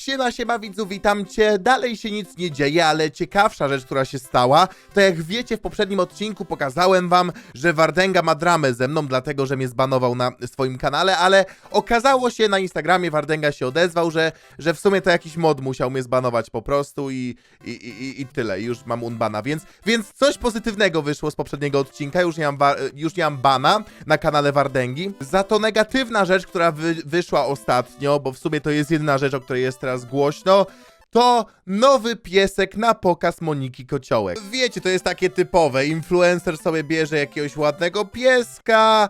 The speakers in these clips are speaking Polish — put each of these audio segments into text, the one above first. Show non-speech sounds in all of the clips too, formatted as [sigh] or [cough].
Siema, siema widzu, witam cię. Dalej się nic nie dzieje, ale ciekawsza rzecz, która się stała, to jak wiecie, w poprzednim odcinku pokazałem wam, że Wardęga ma dramę ze mną, dlatego, że mnie zbanował na swoim kanale, ale okazało się na Instagramie, Wardęga się odezwał, że, że w sumie to jakiś mod musiał mnie zbanować po prostu i, i, i, i tyle, już mam unbana, więc, więc coś pozytywnego wyszło z poprzedniego odcinka, już nie mam, już nie mam bana na kanale Wardęgi. Za to negatywna rzecz, która wy, wyszła ostatnio, bo w sumie to jest jedyna rzecz, o której jest teraz głośno, to nowy piesek na pokaz Moniki Kociołek. Wiecie, to jest takie typowe. Influencer sobie bierze jakiegoś ładnego pieska,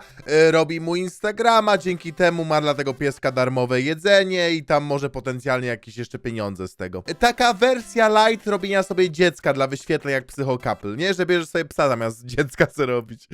y, robi mu Instagrama, dzięki temu ma dla tego pieska darmowe jedzenie i tam może potencjalnie jakieś jeszcze pieniądze z tego. Taka wersja light robienia sobie dziecka dla wyświetleń jak psychokapl, nie? Że bierzesz sobie psa zamiast [laughs] dziecka co robić.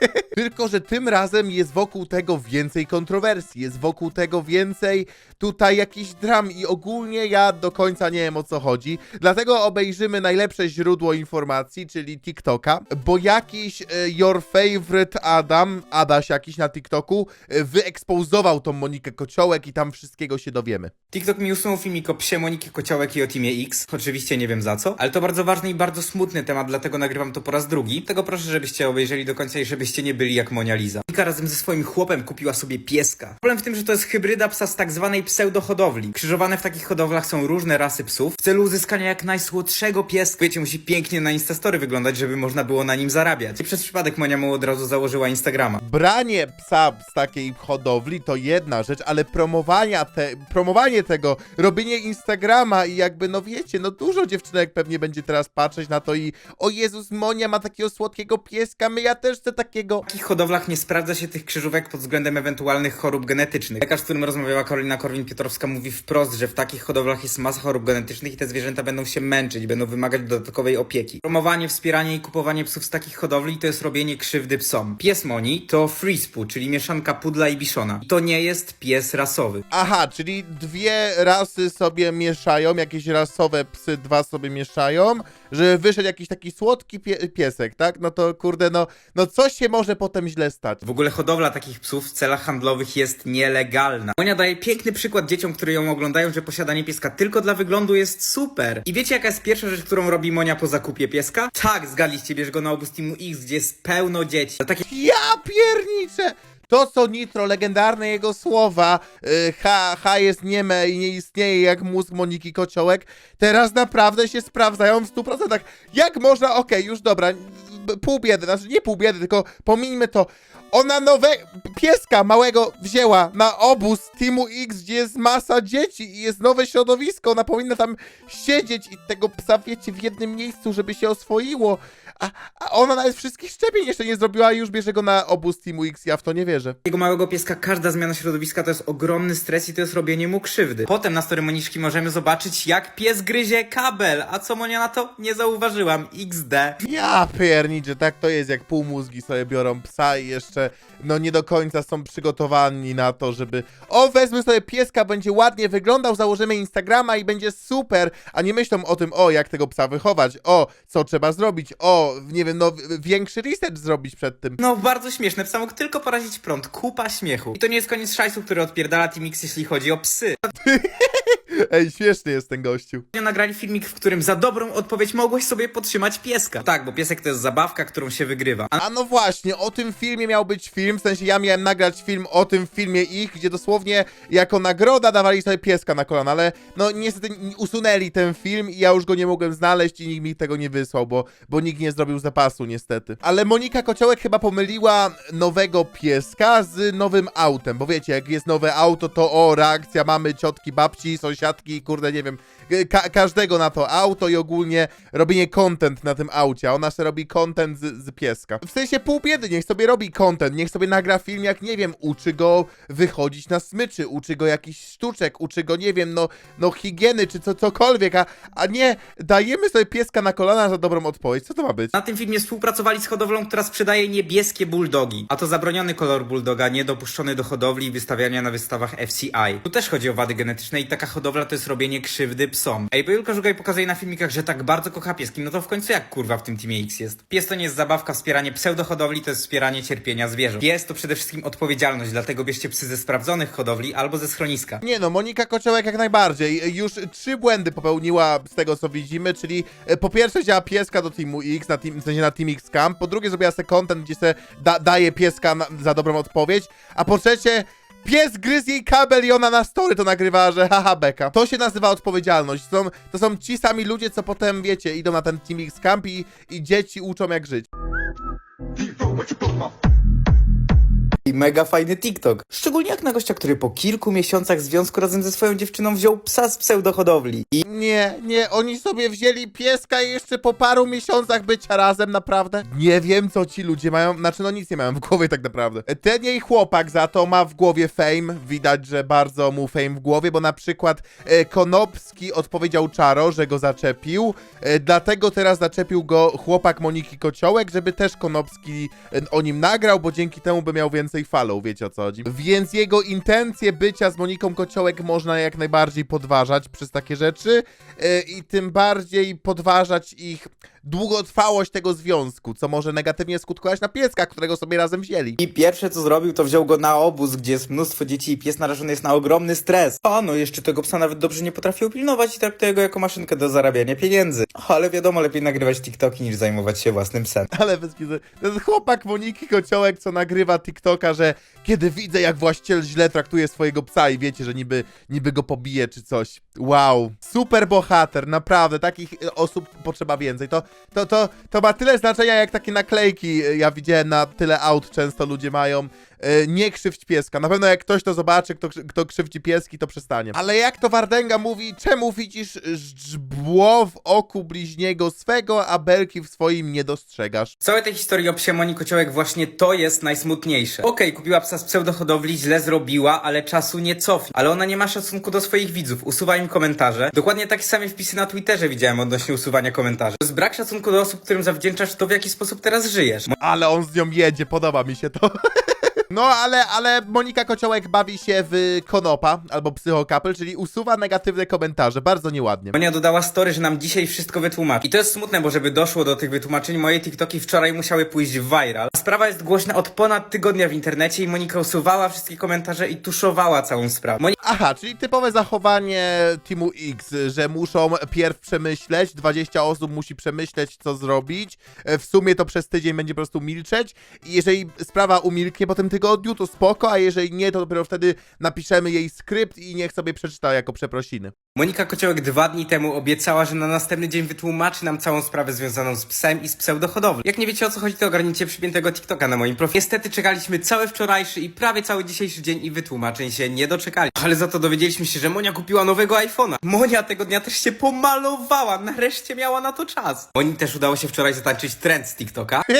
[laughs] Tylko, że tym razem jest wokół tego więcej kontrowersji, jest wokół tego więcej tutaj jakichś dram i ogólnie ja do końca nie wiem o co chodzi. Dlatego obejrzymy najlepsze źródło informacji, czyli TikToka, bo jakiś e, your favorite Adam, Adaś jakiś na TikToku, e, wyekspouzował tą Monikę Kociołek i tam wszystkiego się dowiemy. TikTok mi usunął filmik o psie Moniki Kociołek i o Teamie X. Oczywiście nie wiem za co, ale to bardzo ważny i bardzo smutny temat, dlatego nagrywam to po raz drugi. Tego proszę, żebyście obejrzeli do końca i żebyście nie byli jak Monia Liza. Monika razem ze swoim chłopem kupiła sobie pieska. Problem w tym, że to jest hybryda psa z tak zwanej pseudohodowli. Krzyżowane w takich hodowlach są różne rasy psów w celu uzyskania jak najsłodszego pieska. Wiecie, musi pięknie na Instastory wyglądać, żeby można było na nim zarabiać. I przez przypadek Monia mu od razu założyła Instagrama. Branie psa z takiej hodowli to jedna rzecz, ale promowania te, promowanie tego, robienie Instagrama i jakby, no wiecie, no dużo dziewczynek pewnie będzie teraz patrzeć na to i o Jezus, Monia ma takiego słodkiego pieska, my ja też chcę W takich hodowlach nie sprawdza się tych krzyżówek pod względem ewentualnych chorób genetycznych. Lekarz, z którym rozmawiała Karolina Korwin-Piotrowska mówi wprost, że w takich hodowlach jest masa chorób genetycznych i te zwierzęta będą się męczyć, będą wymagać dodatkowej opieki. Promowanie, wspieranie i kupowanie psów z takich hodowli to jest robienie krzywdy psom. Pies Moni to Frispu, czyli mieszanka pudla i biszona. I to nie jest pies rasowy. Aha, czyli dwie rasy sobie mieszają, jakieś rasowe psy dwa sobie mieszają, żeby wyszedł jakiś taki słodki pie piesek, tak? No to kurde, no, no coś się może potem źle stać. W ogóle hodowla takich psów w celach handlowych jest nielegalna. Monia daje piękny przykład dzieciom, które ją oglądają, że posiadanie pieska tylko dla wyglądu jest super. I wiecie jaka jest pierwsza rzecz, którą robi Monia po zakupie pieska? Tak, zgadliście, bierz go na obóz Teamu X, gdzie jest pełno dzieci. To takie Ja pierniczę! To co Nitro, legendarne jego słowa, y, H, H jest nieme i nie istnieje jak mózg Moniki Kociołek, teraz naprawdę się sprawdzają w 100%. Jak można, okej, już dobra, pół biedy, znaczy nie pół biedy, tylko pomińmy to. Ona nowe pieska małego wzięła na obóz Teamu X, gdzie jest masa dzieci i jest nowe środowisko. Ona powinna tam siedzieć i tego psa, wiecie, w jednym miejscu, żeby się oswoiło. A, a ona nawet wszystkich szczepień jeszcze nie zrobiła, a już bierze go na obóz Teamu X. Ja w to nie wierzę. Jego małego pieska każda zmiana środowiska to jest ogromny stres i to jest robienie mu krzywdy. Potem na story Moniszki możemy zobaczyć jak pies gryzie kabel, a co Monia na to? Nie zauważyłam. XD. Ja pierniczę, tak to jest, jak półmózgi sobie biorą psa i jeszcze, no nie do końca są przygotowani na to, żeby o, wezmę sobie pieska, będzie ładnie wyglądał, założymy Instagrama i będzie super, a nie myślą o tym, o, jak tego psa wychować, o, co trzeba zrobić, o, nie wiem, no, większy research zrobić przed tym. No, bardzo śmieszne. Psa mógł tylko porazić prąd. Kupa śmiechu. I to nie jest koniec szajsu, który odpierdala Team X, jeśli chodzi o psy. [laughs] [laughs] Ej, śmieszny jest ten gościu. Nagrali filmik, w którym za dobrą odpowiedź mogłeś sobie podtrzymać pieska. Tak, bo piesek to jest zabawka, którą się wygrywa. A A no właśnie, o tym filmie miał być film, w sensie ja miałem nagrać film o tym filmie ich, gdzie dosłownie jako nagroda dawali sobie pieska na kolana, ale no niestety n- usunęli ten film i ja już go nie mogłem znaleźć i nikt mi tego nie wysłał, bo, bo nikt nie zrobił zapasu niestety. Ale Monika Kociołek chyba pomyliła nowego pieska z nowym autem, bo wiecie, jak jest nowe auto, to o, reakcja mamy, ciotki, babci, sąsiadki, kurde, nie wiem, ka każdego na to auto i ogólnie robienie content na tym aucie, a ona sobie robi content z, z pieska. W sensie pół biedy, niech sobie robi content, niech sobie nagra film, jak nie wiem, uczy go wychodzić na smyczy, uczy go jakichś sztuczek, uczy go, nie wiem, no, no higieny czy co, cokolwiek, a, a nie dajemy sobie pieska na kolana za dobrą odpowiedź. Co to ma być? na tym filmie współpracowali z hodowlą, która sprzedaje niebieskie bulldogi. A to zabroniony kolor bulldoga, niedopuszczony do hodowli i wystawiania na wystawach FCI. Tu też chodzi o wady genetyczne i taka hodowla to jest robienie krzywdy psom. Ej, bo Julka Żugaj pokazuje na filmikach, że tak bardzo kocha pieski, no to w końcu jak kurwa w tym Teamie X jest? Pies to nie jest zabawka, wspieranie pseudohodowli to jest wspieranie cierpienia zwierząt. Pies to przede wszystkim odpowiedzialność, dlatego bierzcie psy ze sprawdzonych hodowli albo ze schroniska. Nie no, Monika Kociołek jak najbardziej. Już trzy błędy popełniła z tego co widzimy, czyli e, po pierwsze wzięła pieska do Teamu X, na team, w sensie na Team X Camp, po drugie zrobiła sobie content, gdzie se da, daje pieska na, za dobrą odpowiedź, a po trzecie pies gryzł jej kabel i ona na story to nagrywała, że haha beka. To się nazywa odpowiedzialność. To są, to są ci sami ludzie, co potem, wiecie, idą na ten Team X Camp i, i dzieci uczą jak żyć. I mega fajny TikTok. Szczególnie jak na gościa, który po kilku miesiącach związku razem ze swoją dziewczyną wziął psa z pseudohodowli. I Nie, nie, oni sobie wzięli pieska i jeszcze po paru miesiącach bycia razem, naprawdę. Nie wiem, co ci ludzie mają, znaczy no nic nie mają w głowie tak naprawdę. Ten jej chłopak za to ma w głowie fame, widać, że bardzo mu fame w głowie, bo na przykład e, Konopski odpowiedział Czaro, że go zaczepił, e, dlatego teraz zaczepił go chłopak Moniki Kociołek, żeby też Konopski e, o nim nagrał, bo dzięki temu by miał więcej follow, wiecie o co chodzi. Więc jego intencje bycia z Moniką Kociołek można jak najbardziej podważać przez takie rzeczy e, i tym bardziej podważać ich długotrwałość tego związku, co może negatywnie skutkować na pieska, którego sobie razem wzięli. I pierwsze co zrobił, to wziął go na obóz, gdzie jest mnóstwo dzieci i pies narażony jest na ogromny stres. A no, jeszcze tego psa nawet dobrze nie potrafił pilnować i traktuje go jako maszynkę do zarabiania pieniędzy. Ale wiadomo, lepiej nagrywać TikToki niż zajmować się własnym psem. [laughs] Ale bez kizy. Ten chłopak Moniki Kociołek, co nagrywa TikToka, że kiedy widzę, jak właściciel źle traktuje swojego psa i wiecie, że niby, niby go pobije czy coś. Wow. Super bohater, naprawdę. Takich e, osób potrzeba więcej. To, to, to, to ma tyle znaczenia, jak takie naklejki. e, Ja widziałem na tyle aut, często ludzie mają. E, Nie krzywdź pieska. Na pewno jak ktoś to zobaczy, kto, kto krzywdzi pieski, to przestanie. Ale jak to Wardęga mówi, czemu widzisz żbło w oku bliźniego swego, a belki w swoim nie dostrzegasz? W całej tej historii o psie Moni Kociołek właśnie to jest najsmutniejsze. Okej, kupiła psa z pseudohodowli, źle zrobiła, ale czasu nie cofnie. Ale ona nie ma szacunku do swoich widzów, usuwa im komentarze. Dokładnie takie same wpisy na Twitterze widziałem odnośnie usuwania komentarzy. To jest brak szacunku do osób, którym zawdzięczasz to, w jaki sposób teraz żyjesz. Ale on z nią jedzie, podoba mi się to. [laughs] No, ale, ale Monika Kociołek bawi się w konopa, albo psychokapel, czyli usuwa negatywne komentarze, bardzo nieładnie. Monia dodała story, że nam dzisiaj wszystko wytłumaczy. I to jest smutne, bo żeby doszło do tych wytłumaczeń, moje TikToki wczoraj musiały pójść w viral. Sprawa jest głośna od ponad tygodnia w internecie i Monika usuwała wszystkie komentarze i tuszowała całą sprawę. Moni Aha, czyli typowe zachowanie Teamu X, że muszą pierw przemyśleć, 20 osób musi przemyśleć, co zrobić. E, W sumie to przez tydzień będzie po prostu milczeć i jeżeli sprawa umilknie po tym tygodniu, to spoko, a jeżeli nie, to dopiero wtedy napiszemy jej skrypt i niech sobie przeczyta jako przeprosiny. Monika Kociołek dwa dni temu obiecała, że na następny dzień wytłumaczy nam całą sprawę związaną z psem i z pseudohodowlą. Jak nie wiecie o co chodzi, to ogarnijcie przypiętego TikToka na moim profilu. Niestety czekaliśmy cały wczorajszy i prawie cały dzisiejszy dzień i wytłumaczeń się nie doczekali. Ale za to dowiedzieliśmy się, że Monia kupiła nowego iPhone'a. Monia tego dnia też się pomalowała, nareszcie miała na to czas. Moni też udało się wczoraj zatańczyć trend z TikToka. [laughs]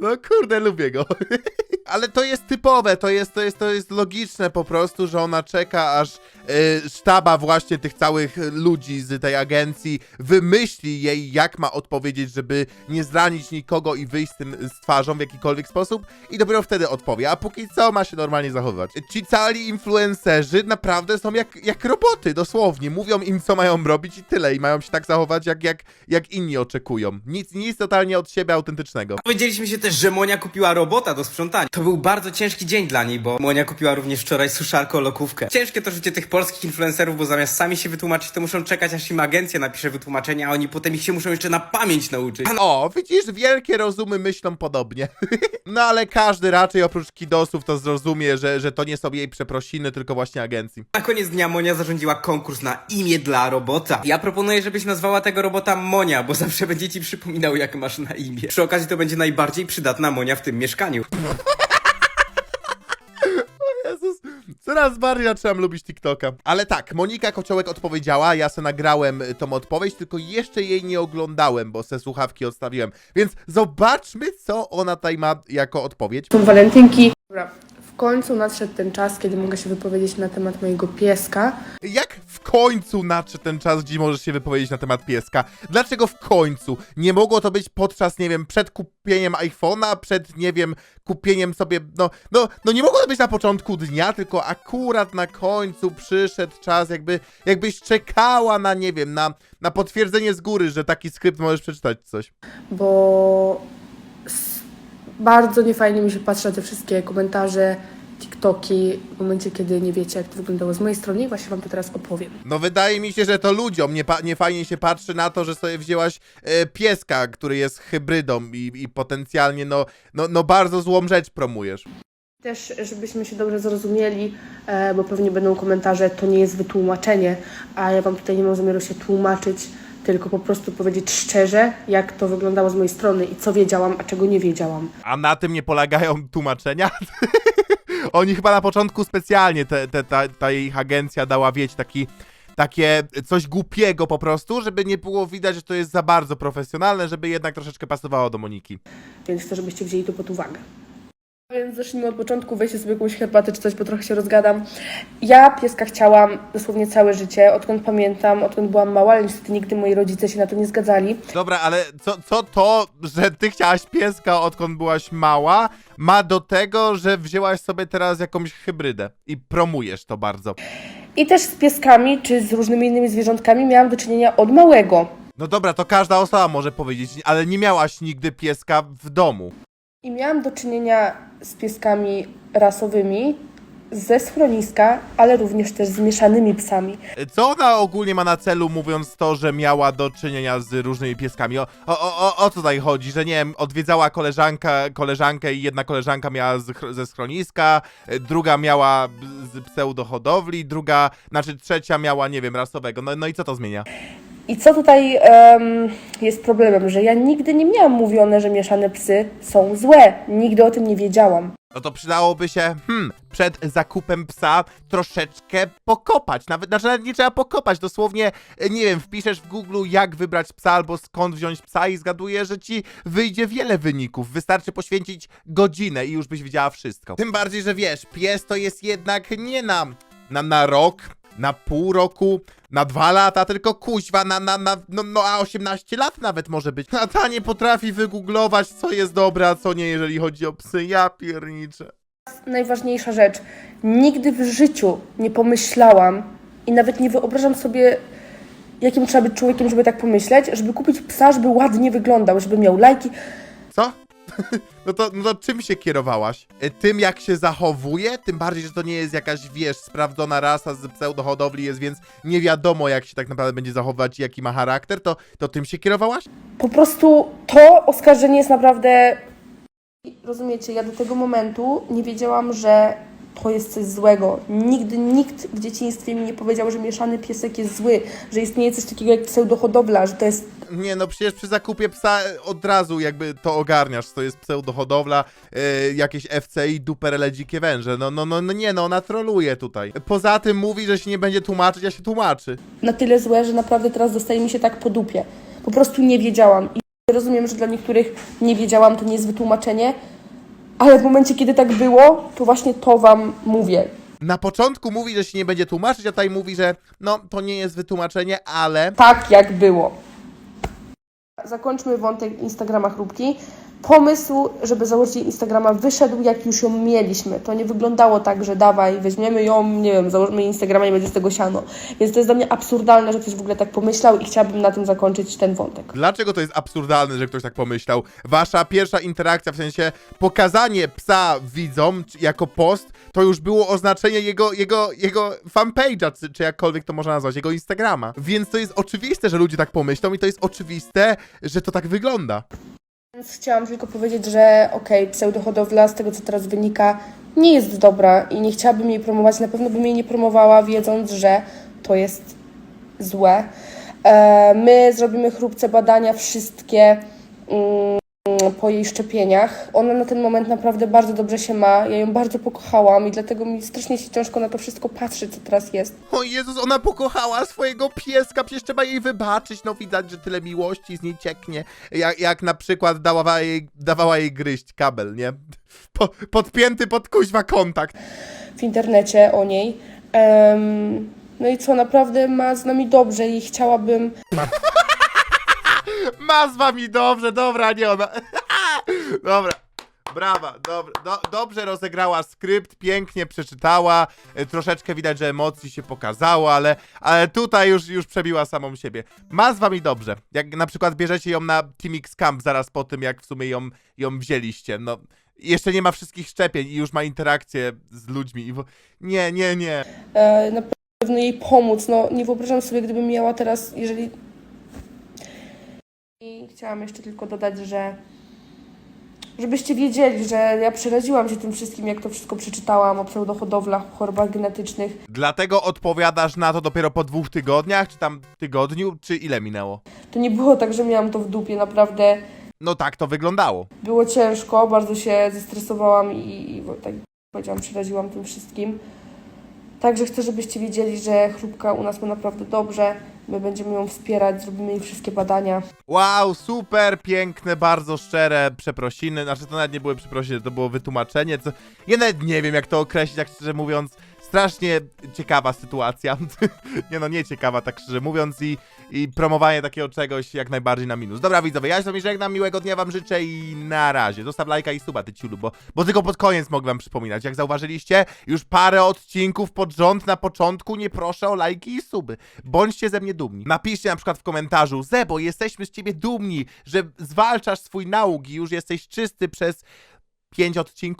No kurde, lubię go. [laughs] Ale to jest typowe, to jest, to jest, to jest logiczne po prostu, że ona czeka, aż y, sztaba właśnie tych całych ludzi z tej agencji wymyśli jej, jak ma odpowiedzieć, żeby nie zranić nikogo i wyjść z tym z twarzą w jakikolwiek sposób i dopiero wtedy odpowie, a póki co ma się normalnie zachowywać. Ci cali influencerzy naprawdę są jak, jak roboty, dosłownie. Mówią im, co mają robić i tyle. I mają się tak zachować, jak, jak, jak inni oczekują. Nic, nic totalnie od siebie autentycznego. Dowiedzieliśmy się też, że Monia kupiła robota do sprzątania. To był bardzo ciężki dzień dla niej, bo Monia kupiła również wczoraj suszarko lokówkę. Ciężkie to życie tych polskich influencerów, bo zamiast sami się wytłumaczyć, to muszą czekać, aż im agencja napisze wytłumaczenia, a oni potem ich się muszą jeszcze na pamięć nauczyć. O, widzisz, wielkie rozumy myślą podobnie. [laughs] no ale każdy raczej oprócz kidosów to zrozumie, że, że to nie są jej przeprosiny, tylko właśnie agencji. Na koniec dnia Monia zarządziła konkurs na imię dla robota. Ja proponuję, żebyś nazwała tego robota Monia, bo zawsze będzie ci przypominał, jak masz na imię. Przy okazji to będzie najbardziej przydatna Monia w tym mieszkaniu. [laughs] coraz bardziej zaczynam lubić TikToka. Ale tak, Monika Kociołek odpowiedziała, ja se nagrałem y, tą odpowiedź, tylko jeszcze jej nie oglądałem, bo se słuchawki odstawiłem. Więc zobaczmy, co ona tutaj ma jako odpowiedź. Są walentynki. Dobra, końcu nadszedł ten czas, kiedy mogę się wypowiedzieć na temat mojego pieska. Jak w końcu nadszedł ten czas, gdzie możesz się wypowiedzieć na temat pieska? Dlaczego w końcu? Nie mogło to być podczas, nie wiem, przed kupieniem iPhone'a, przed, nie wiem, kupieniem sobie, no, no, no nie mogło to być na początku dnia, tylko akurat na końcu przyszedł czas, jakby, jakbyś czekała na, nie wiem, na, na potwierdzenie z góry, że taki skrypt możesz przeczytać coś. bo bardzo niefajnie mi się patrzy na te wszystkie komentarze, TikToki, w momencie, kiedy nie wiecie, jak to wyglądało z mojej strony i właśnie Wam to teraz opowiem. No wydaje mi się, że to ludziom nie, nie fajnie się patrzy na to, że sobie wzięłaś e, pieska, który jest hybrydą i, i potencjalnie no, no, no bardzo złą rzecz promujesz. Też, żebyśmy się dobrze zrozumieli, e, bo pewnie będą komentarze, to nie jest wytłumaczenie, a ja Wam tutaj nie mam zamiaru się tłumaczyć, tylko po prostu powiedzieć szczerze, jak to wyglądało z mojej strony i co wiedziałam, a czego nie wiedziałam. A na tym nie polegają [laughs] tłumaczenia? [laughs] Oni chyba na początku specjalnie, te, te, ta, ta ich agencja dała, wieć, taki, takie coś głupiego po prostu, żeby nie było widać, że to jest za bardzo profesjonalne, żeby jednak troszeczkę pasowało do Moniki. Więc chcę, żebyście wzięli to pod uwagę. Więc zacznijmy od początku, weźcie sobie jakąś herbatę czy coś, bo trochę się rozgadam. Ja pieska chciałam dosłownie całe życie, odkąd pamiętam, odkąd byłam mała, ale niestety nigdy moi rodzice się na to nie zgadzali. Dobra, ale co, co to, że ty chciałaś pieska odkąd byłaś mała, ma do tego, że wzięłaś sobie teraz jakąś hybrydę i promujesz to bardzo. I też z pieskami czy z różnymi innymi zwierzątkami miałam do czynienia od małego. No dobra, to każda osoba może powiedzieć, ale nie miałaś nigdy pieska w domu. I miałam do czynienia z pieskami rasowymi ze schroniska, ale również też z mieszanymi psami. Co ona ogólnie ma na celu, mówiąc to, że miała do czynienia z różnymi pieskami? O, o, o, o co tutaj chodzi? Że nie wiem, odwiedzała koleżanka, koleżankę i jedna koleżanka miała z, ze schroniska, druga miała z pseudohodowli, druga, znaczy trzecia miała, nie wiem, rasowego. No, no i co to zmienia? I co tutaj em, jest problemem, że ja nigdy nie miałam mówione, że mieszane psy są złe. Nigdy o tym nie wiedziałam. No to przydałoby się, hmm, przed zakupem psa troszeczkę pokopać. Nawet, znaczy nawet nie trzeba pokopać, dosłownie, e, nie wiem, wpiszesz w Google jak wybrać psa albo skąd wziąć psa i zgaduję, że ci wyjdzie wiele wyników. Wystarczy poświęcić godzinę i już byś wiedziała wszystko. Tym bardziej, że wiesz, pies to jest jednak nie na, na, na rok, na pół roku, na dwa lata, tylko kuźwa, na, na, na no, no a 18 lat nawet może być. A ta nie potrafi wygooglować, co jest dobre, a co nie, jeżeli chodzi o psy. Ja pierniczę. Najważniejsza rzecz. Nigdy w życiu nie pomyślałam i nawet nie wyobrażam sobie, jakim trzeba być człowiekiem, żeby tak pomyśleć, żeby kupić psa, żeby ładnie wyglądał, żeby miał lajki. [laughs] No to, no to czym się kierowałaś? E, Tym, jak się zachowuje? Tym bardziej, że to nie jest jakaś, wiesz, sprawdzona rasa z pseudohodowli jest, więc nie wiadomo, jak się tak naprawdę będzie zachowywać i jaki ma charakter, to, to tym się kierowałaś? Po prostu to oskarżenie jest naprawdę. Rozumiecie, ja do tego momentu nie wiedziałam, że to jest coś złego. Nigdy nikt w dzieciństwie mi nie powiedział, że mieszany piesek jest zły, że istnieje coś takiego jak pseudohodowla, że to jest Nie, no przecież przy zakupie psa e, od razu jakby to ogarniasz, to jest pseudohodowla, e, jakieś FCI, duperele, dzikie węże. No, no, no, no nie, no ona troluje tutaj. Poza tym mówi, że się nie będzie tłumaczyć, a się tłumaczy. na tyle złe, że naprawdę teraz dostaje mi się tak po dupie. Po prostu nie wiedziałam. I rozumiem, że dla niektórych nie wiedziałam, to nie jest wytłumaczenie, ale w momencie, kiedy tak było, to właśnie to Wam mówię. Na początku mówi, że się nie będzie tłumaczyć, a tutaj mówi, że no to nie jest wytłumaczenie, ale... Tak, jak było. Zakończmy wątek Instagrama chrupki. Pomysł, żeby założyć jej Instagrama, wyszedł jak już ją mieliśmy. To nie wyglądało tak, że dawaj, weźmiemy ją, nie wiem, założymy Instagrama i będzie z tego siano. Więc to jest dla mnie absurdalne, że ktoś w ogóle tak pomyślał i chciałabym na tym zakończyć ten wątek. Dlaczego to jest absurdalne, że ktoś tak pomyślał? Wasza pierwsza interakcja, w sensie pokazanie psa widzom jako post, to już było oznaczenie jego, jego, jego fanpage'a, czy, czy jakkolwiek to można nazwać, jego Instagrama. Więc to jest oczywiste, że ludzie tak pomyślą i to jest oczywiste, że to tak wygląda. Więc chciałam tylko powiedzieć, że okej, pseudohodowla z tego co teraz wynika nie jest dobra i nie chciałabym jej promować. Na pewno bym jej nie promowała, wiedząc, że to jest złe. E, my zrobimy chrupce badania wszystkie. Mm, po jej szczepieniach. Ona na ten moment naprawdę bardzo dobrze się ma. Ja ją bardzo pokochałam i dlatego mi strasznie się ciężko na to wszystko patrzy, co teraz jest. O Jezus, ona pokochała swojego pieska, przecież trzeba jej wybaczyć, no widać, że tyle miłości z niej cieknie, jak, jak na przykład dawała jej, dawała jej gryźć kabel, nie? Po, podpięty pod kuźwa kontakt. w internecie o niej. Em, no i co, naprawdę ma z nami dobrze i chciałabym, [laughs] Ma z wami dobrze, dobra, nie ona. [laughs] dobra. Brawa, dobra, do, dobrze rozegrała skrypt, pięknie przeczytała, e, troszeczkę widać, że emocji się pokazało, ale, ale tutaj już, już przebiła samą siebie. Ma z wami dobrze, jak na przykład bierzecie ją na Team X Camp zaraz po tym, jak w sumie ją, ją wzięliście, no jeszcze nie ma wszystkich szczepień i już ma interakcję z ludźmi i wo- nie, nie, nie. e, na pewno jej pomóc. No, nie wyobrażam sobie, gdybym miała teraz, jeżeli... I chciałam jeszcze tylko dodać, że żebyście wiedzieli, że ja przeraziłam się tym wszystkim, jak to wszystko przeczytałam o pseudohodowlach, chorobach genetycznych. Dlatego odpowiadasz na to dopiero po dwóch tygodniach, czy tam tygodniu, czy ile minęło? To nie było tak, że miałam to w dupie, naprawdę No tak to wyglądało. było ciężko, bardzo się zestresowałam i, i tak jak powiedziałam, przeraziłam tym wszystkim. Także chcę, żebyście wiedzieli, że chrupka u nas ma naprawdę dobrze. My będziemy ją wspierać, zrobimy jej wszystkie badania. Wow, super, piękne, bardzo szczere przeprosiny. Znaczy, to nawet nie były przeprosiny, to było wytłumaczenie. Co... Ja nawet nie wiem, jak to określić, tak szczerze mówiąc. Strasznie ciekawa sytuacja. [laughs] nie no, nie ciekawa, tak szczerze mówiąc, i, i promowanie takiego czegoś jak najbardziej na minus. Dobra, widzowie, ja się z żegnam, miłego dnia wam życzę i na razie. Zostaw lajka i suba, ty ciulu, bo, bo tylko pod koniec mogę wam przypominać. Jak zauważyliście, już parę odcinków pod rząd na początku nie proszę o lajki i suby. Bądźcie ze mnie dumni. Napiszcie na przykład w komentarzu, Zebo, jesteśmy z ciebie dumni, że zwalczasz swój nauk i już jesteś czysty przez pięć odcinków?